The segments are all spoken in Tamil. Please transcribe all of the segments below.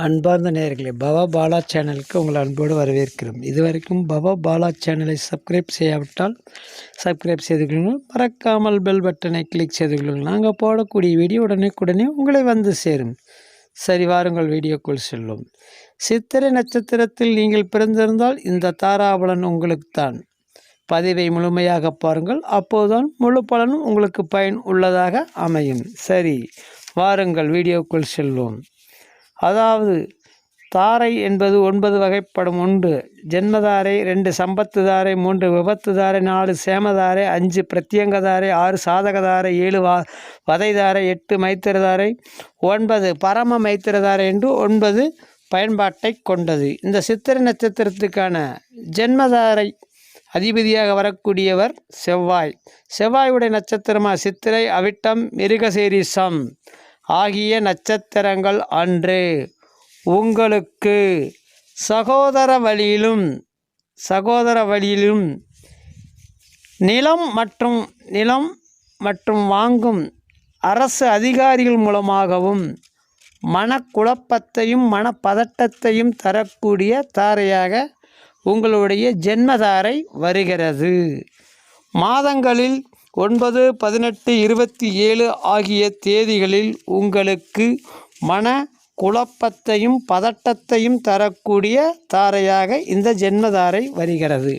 அன்பார்ந்த நேர்களே பவா பாலா சேனலுக்கு உங்களை அன்போடு வரவேற்கிறோம். இதுவரைக்கும் பவா பாலா சேனலை சப்ஸ்கிரைப் செய்யாவிட்டால் சப்ஸ்கிரைப் செய்து கொள்ளுங்கள். மறக்காமல் பெல் பட்டனை கிளிக் செய்து கொள்ளுங்கள். நாங்கள் போடக்கூடிய வீடியோ உடனே உங்களை வந்து சேரும். சரி வாருங்கள் வீடியோக்குள் செல்லும் சித்திரை நட்சத்திரத்தில் நீங்கள் பிறந்திருந்தால் இந்த தாராபலன் உங்களுக்குத்தான் பதிவை முழுமையாக பாருங்கள். அப்போதுதான் முழு பலனும் உங்களுக்கு பயன் உள்ளதாக அமையும். சரி வாருங்கள் வீடியோக்குள் செல்வோம். அதாவது தாரை என்பது ஒன்பது வகைப்படும் உண்டு. ஜென்மதாரை ரெண்டு சம்பத்து தாரை மூன்று விபத்து தாரை நாலு சேமதாரை அஞ்சு பிரத்யங்கதாரை ஆறு சாதகதாரை ஏழு வா வதைதாரை எட்டு மைத்திரதாரை ஒன்பது பரம மைத்திரதாரை என்று ஒன்பது பயன்பாட்டை கொண்டது. இந்த சித்திரை நட்சத்திரத்துக்கான ஜென்மதாரை அதிபதியாக வரக்கூடியவர் செவ்வாய். செவ்வாயுடைய நட்சத்திரமா சித்திரை அவிட்டம் மிருகசேரிசம் ஆகிய நட்சத்திரங்கள் அன்று உங்களுக்கு சகோதர வழியிலும் சகோதர வழியிலும் நிலம் மற்றும் நிலம் மற்றும் வாங்கும் அரசு அதிகாரிகள் மூலமாகவும் மனக்குழப்பத்தையும் மனப்பதட்டத்தையும் தரக்கூடிய தாரையாக உங்களுடைய ஜென்மதாரை வருகிறது. மாதங்களில் ஒன்பது பதினெட்டு இருபத்தி ஏழு ஆகிய தேதிகளில் உங்களுக்கு மன குழப்பத்தையும் பதட்டத்தையும் தரக்கூடிய தாரையாக இந்த ஜென்மதாரை வருகிறது.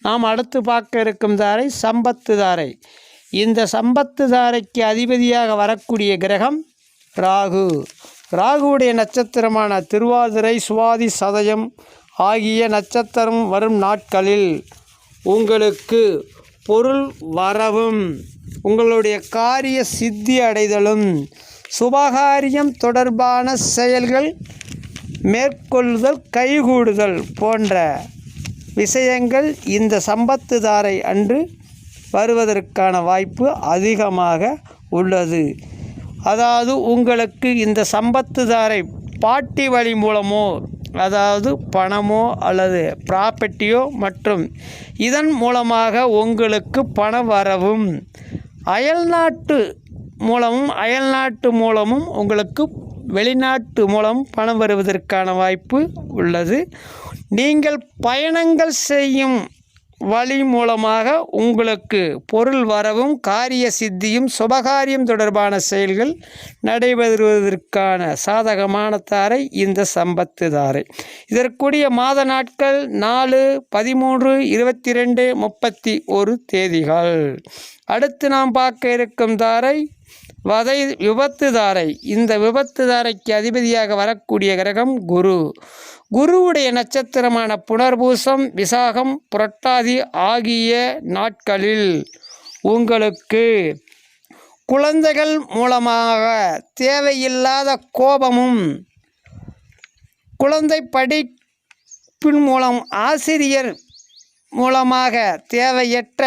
நாம் அடுத்து பார்க்க இருக்கும் தாரை சம்பத்து தாரை. இந்த சம்பத்து தாரைக்கு அதிபதியாக வரக்கூடிய கிரகம் ராகு. ராகுவுடைய நட்சத்திரமான திருவாதிரை சுவாதி சதயம் ஆகிய நட்சத்திரம் வரும் நாட்களில் உங்களுக்கு பொருள் வரவும் உங்களுடைய காரிய சித்தி அடைதலும் சுபகாரியம் தொடர்பான செயல்கள் மேற்கொள்ளுதல் கைகூடுதல் போன்ற விஷயங்கள் இந்த சம்பத்துதாரை அன்று வருவதற்கான வாய்ப்பு அதிகமாக உள்ளது. அதாவது உங்களுக்கு இந்த சம்பத்துதாரை பாட்டி வழி மூலமோ அதாவது பணமோ அல்லது ப்ராப்பர்ட்டியோ மற்றும் இதன் மூலமாக உங்களுக்கு பண வரவும். அயல்நாட்டு மூலமும் அயல்நாட்டு மூலமும் உங்களுக்கு வெளிநாட்டு மூலம் பணம் வருவதற்கான வாய்ப்பு உள்ளது. நீங்கள் பயணங்கள் செய்யும் வழி மூலமாக உங்களுக்கு பொருள் வரவும் காரிய சித்தியும் சுபகாரியம் தொடர்பான செயல்கள் நடைபெறுவதற்கான சாதகமான தாரை இந்த சம்பத்து தாரை. இதற்குரிய மாத நாட்கள் நாலு பதிமூன்று இருபத்தி ரெண்டு முப்பத்தி ஒரு தேதிகள். அடுத்து நாம் பார்க்க இருக்கும் தாரை வதை விபத்துதாரை. இந்த விபத்துதாரைக்கு அதிபதியாக வரக்கூடிய கிரகம் குரு. குருவுடைய நட்சத்திரமான புனர்பூசம் விசாகம் புரட்டாதி ஆகிய நாட்களில் உங்களுக்கு குழந்தைகள் மூலமாக தேவையில்லாத கோபமும் குழந்தை படிப்பின் மூலம் ஆசிரியர் மூலமாக தேவையற்ற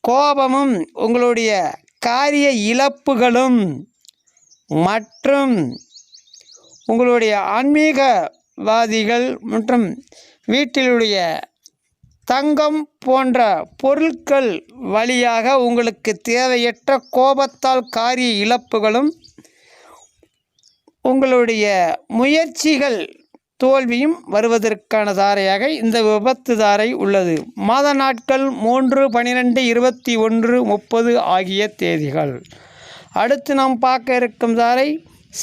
கோபமும் உங்களுடைய காரிய இழப்புகளும் மற்றும் உங்களுடைய ஆன்மீகவாதிகள் மற்றும் வீட்டிலுடைய தங்கம் போன்ற பொருட்கள் வழியாக உங்களுக்கு தேவையற்ற கோபத்தால் காரிய இழப்புகளும் உங்களுடைய முயற்சிகள் தோல்வியும் வருவதற்கான தாரையாக இந்த விபத்து தாரை உள்ளது. மாத நாட்கள் மூன்று பனிரெண்டு இருபத்தி ஒன்று முப்பது ஆகிய தேதிகள். அடுத்து நாம் பார்க்க இருக்கும் தாரை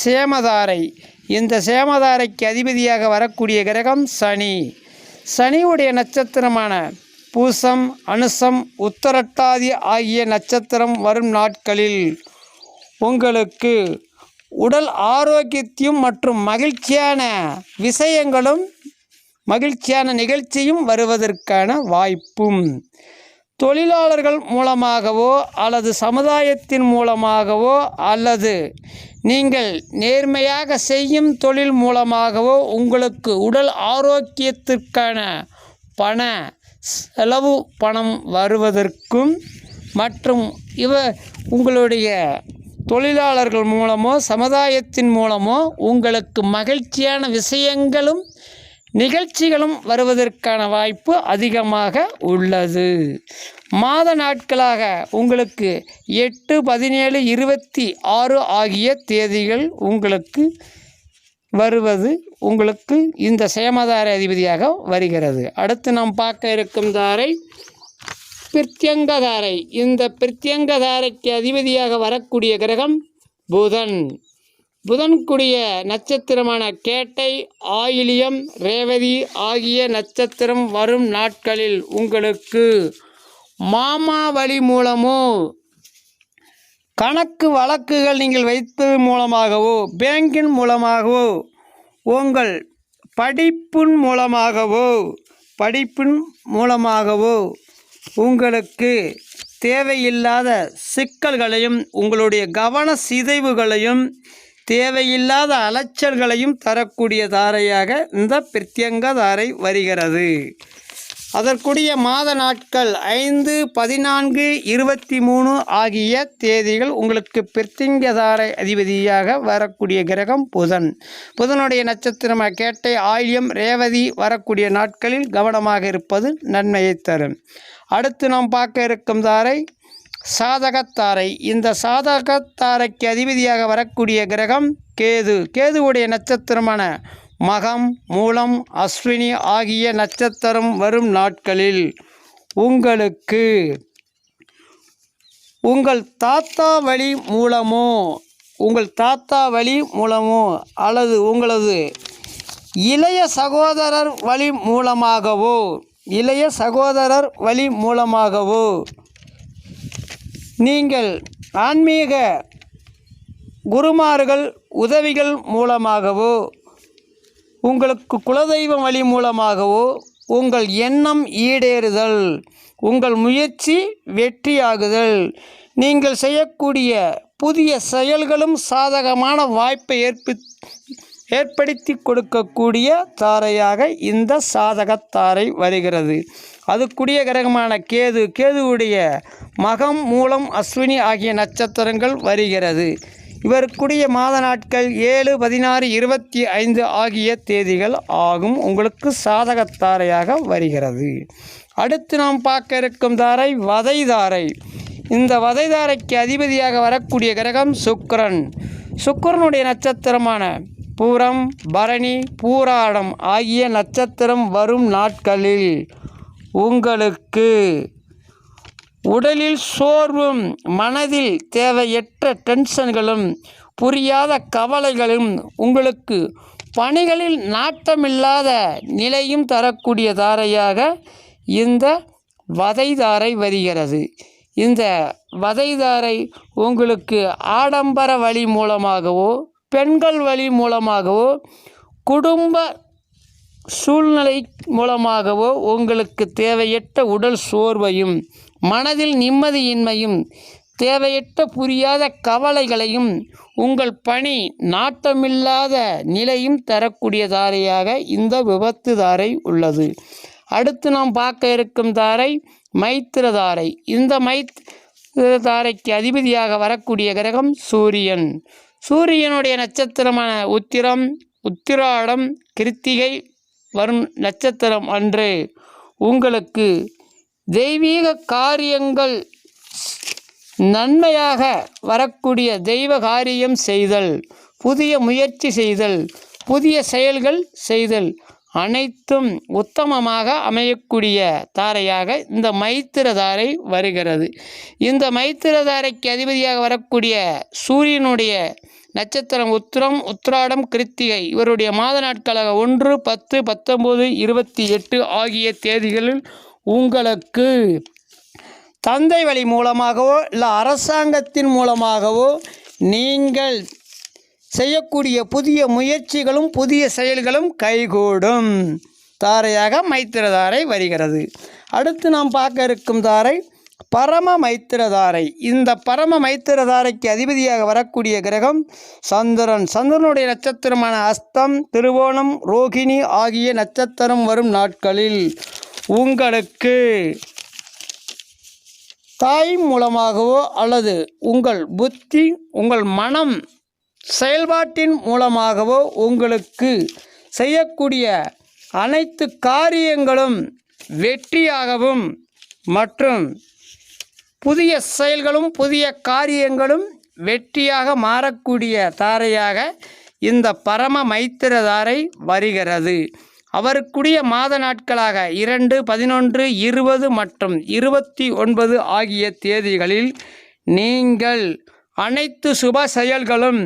சேமதாரை. இந்த சேமதாரைக்கு அதிபதியாக வரக்கூடிய கிரகம் சனி. சனியுடைய நட்சத்திரமான பூசம் அனுசம் உத்தரட்டாதி ஆகிய நட்சத்திரம் வரும் நாட்களில் உங்களுக்கு உடல் ஆரோக்கியத்தையும் மற்றும் மகிழ்ச்சியான விஷயங்களும் மகிழ்ச்சியான நிகழ்ச்சியும் வருவதற்கான வாய்ப்பும். தொழிலாளர்கள் மூலமாகவோ அல்லது சமுதாயத்தின் மூலமாகவோ அல்லது நீங்கள் நேர்மையாக செய்யும் தொழில் மூலமாகவோ உங்களுக்கு உடல் ஆரோக்கியத்திற்கான பண செலவு பணம் வருவதற்கும் மற்றும் இவ உங்களுடைய தொழிலாளர்கள் மூலமோ சமுதாயத்தின் மூலமோ உங்களுக்கு மகிழ்ச்சியான விஷயங்களும் நிகழ்ச்சிகளும் வருவதற்கான வாய்ப்பு அதிகமாக உள்ளது. மாத நாட்களாக உங்களுக்கு எட்டு பதினேழு இருபத்தி ஆறு ஆகிய தேதிகள் உங்களுக்கு வருவது உங்களுக்கு இந்த சேமதார அதிபதியாக வருகிறது. அடுத்து நாம் பார்க்க இருக்கும் தாரை பிரத்யங்கதாரை இந்த பிரத்யங்கதாரைக்கு அதிபதியாக வரக்கூடிய கிரகம் புதன். புதன்குடிய நட்சத்திரமான கேட்டை ஆயிலியம் ரேவதி ஆகிய நட்சத்திரம் வரும் நாட்களில் உங்களுக்கு மாமாவழி மூலமோ கணக்கு வழக்குகள் நீங்கள் வைத்தது மூலமாகவோ பேங்கின் மூலமாகவோ உங்கள் படிப்பின் மூலமாகவோ படிப்பின் மூலமாகவோ உங்களுக்கு தேவையில்லாத சிக்கல்களையும் உங்களுடைய கவன சிதைவுகளையும் தேவையில்லாத அலைச்சல்களையும் தரக்கூடிய தாரையாக இந்த பிரத்யங்க தாரை வருகிறது. அதற்குரிய மாத நாட்கள் ஐந்து பதினான்கு இருபத்தி மூணு ஆகிய தேதிகள் உங்களுக்கு பிரித்திங்கதார அதிபதியாக வரக்கூடிய கிரகம் புதன். புதனுடைய நட்சத்திரம் கேட்டை ஆயில்யம் ரேவதி வரக்கூடிய நாட்களில் கவனமாக இருப்பது நன்மையை தரும். அடுத்து நாம் பார்க்க இருக்கும் தாரை சாதகத்தாரை. இந்த சாதகத்தாரைக்கு அதிபதியாக வரக்கூடிய கிரகம் கேது. கேதுவுடைய நட்சத்திரமான மகம் மூலம் அஸ்வினி ஆகிய நட்சத்திரம் வரும் நாட்களில் உங்களுக்கு உங்கள் தாத்தா வழி மூலமோ உங்கள் தாத்தா வழி மூலமோ அல்லது உங்களது இளைய சகோதரர் வழி மூலமாகவோ இளைய சகோதரர் வழி மூலமாகவோ நீங்கள் ஆன்மீக குருமார்கள் உதவிகள் மூலமாகவோ உங்களுக்கு குலதெய்வம் வழி மூலமாகவோ உங்கள் எண்ணம் ஈடேறுதல் உங்கள் முயற்சி வெற்றியாகுதல். நீங்கள் செய்யக்கூடிய புதிய செயல்களும் சாதகமான வாய்ப்பை ஏற்பி ஏற்படுத்தி கொடுக்கக்கூடிய தாரையாக இந்த சாதகத்தாரை வருகிறது. அதுக்குரிய கிரகமான கேது கேதுவுடைய மகம் மூலம் அஸ்வினி ஆகிய நட்சத்திரங்கள் வருகிறது. இவருக்குரிய மாத நாட்கள் ஏழு பதினாறு இருபத்தி ஐந்து ஆகிய தேதிகள் ஆகும். உங்களுக்கு சாதகத்தாரையாக வருகிறது. அடுத்து நாம் பார்க்க இருக்கும் தாரை வதை தாரை இந்த வதை தாரைக்கு அதிபதியாக வரக்கூடிய கிரகம் சுக்கரன். சுக்கரனுடைய நட்சத்திரமான பூரம் பரணி பூராடம் ஆகிய நட்சத்திரம் வரும் நாட்களில் உங்களுக்கு உடலில் சோர்வும் மனதில் தேவையற்ற டென்ஷன்களும் புரியாத கவலைகளும் உங்களுக்கு பணிகளில் நாட்டமில்லாத நிலையும் தரக்கூடிய தாரையாக இந்த வதைதாரை வருகிறது. இந்த வதைதாரை உங்களுக்கு ஆடம்பர வழி மூலமாகவோ பெண்கள் வழி மூலமாகவோ குடும்ப சூழ்நிலை மூலமாகவோ உங்களுக்கு தேவையற்ற உடல் சோர்வையும் மனதில் நிம்மதியின்மையும் தேவையற்ற புரியாத கவலைகளையும் உங்கள் பணி நாட்டமில்லாத நிலையும் தரக்கூடிய தாரையாக இந்த விபத்து தாரை உள்ளது. அடுத்து நாம் பார்க்க இருக்கும் தாரை மைத்திர தாரை. இந்த மைத்திர தாரைக்கு அதிபதியாக வரக்கூடிய கிரகம் சூரியன். சூரியனுடைய நட்சத்திரமான உத்திரம் உத்திராடம் கிருத்திகை வரும் நட்சத்திரம் அன்று உங்களுக்கு தெய்வீக காரியங்கள் நன்மையாக வரக்கூடிய தெய்வ காரியம் செய்தல் புதிய முயற்சி செய்தல் புதிய செயல்கள் செய்தல் அனைத்தும் உத்தமமாக அமையக்கூடிய தாரையாக இந்த மைத்திர தாரை வருகிறது. இந்த மைத்திர தாரைக்கு அதிபதியாக வரக்கூடிய சூரியனுடைய நட்சத்திரம் உத்திரம் உத்திராடம் கிருத்திகை இவருடைய மாத நாட்களாக ஒன்று பத்து பத்தொம்போது இருபத்தி எட்டு ஆகிய தேதிகளில் உங்களுக்கு தந்தை வழி மூலமாகவோ இல்லை அரசாங்கத்தின் மூலமாகவோ நீங்கள் செய்யக்கூடிய புதிய முயற்சிகளும் புதிய செயல்களும் கைகூடும். தாரையாக மைத்திரதாரை வருகிறது. அடுத்து நாம் பார்க்க இருக்கும் தாரை பரம மைத்திரதாரை. இந்த பரம மைத்திரதாரைக்கு அதிபதியாக வரக்கூடிய கிரகம் சந்திரன். சந்திரனுடைய நட்சத்திரமான அஸ்தம் திருவோணம் ரோகிணி ஆகிய நட்சத்திரம் வரும் நாட்களில் உங்களுக்கு தாய் மூலமாகவோ அல்லது உங்கள் புத்தி உங்கள் மனம் செயல்பாட்டின் மூலமாகவோ உங்களுக்கு செய்யக்கூடிய அனைத்து காரியங்களும் வெற்றியாகவும் மற்றும் புதிய செயல்களும் புதிய காரியங்களும் வெற்றியாக மாறக்கூடிய தாரையாக இந்த பரம மைத்திரதாரை வருகிறது. அவருக்குரிய மாத நாட்களாக இரண்டு பதினொன்று இருபது மற்றும் இருபத்தி ஒன்பது ஆகிய தேதிகளில் நீங்கள் அனைத்து சுப செயல்களும்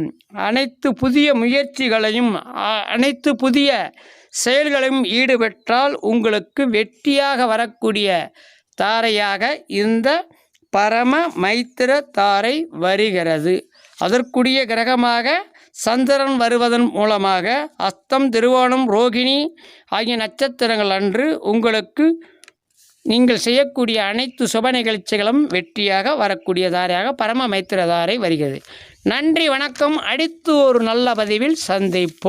அனைத்து புதிய முயற்சிகளையும் அனைத்து புதிய செயல்களையும் ஈடுபெற்றால் உங்களுக்கு வெற்றியாக வரக்கூடிய தாரையாக இந்த பரம மைத்திர தாரை வருகிறது. அதற்குரிய கிரகமாக சந்திரன் வருவதன் மூலமாக அஸ்தம் திருவோணம் ரோகிணி ஆகிய நட்சத்திரங்கள் அன்று உங்களுக்கு நீங்கள் செய்யக்கூடிய அனைத்து சுப நிகழ்ச்சிகளும் வெற்றியாக வரக்கூடிய தாரையாக பரம மைத்திர தாரை வருகிறது. நன்றி வணக்கம். அடுத்து ஒரு நல்ல பதிவில் சந்திப்போம்.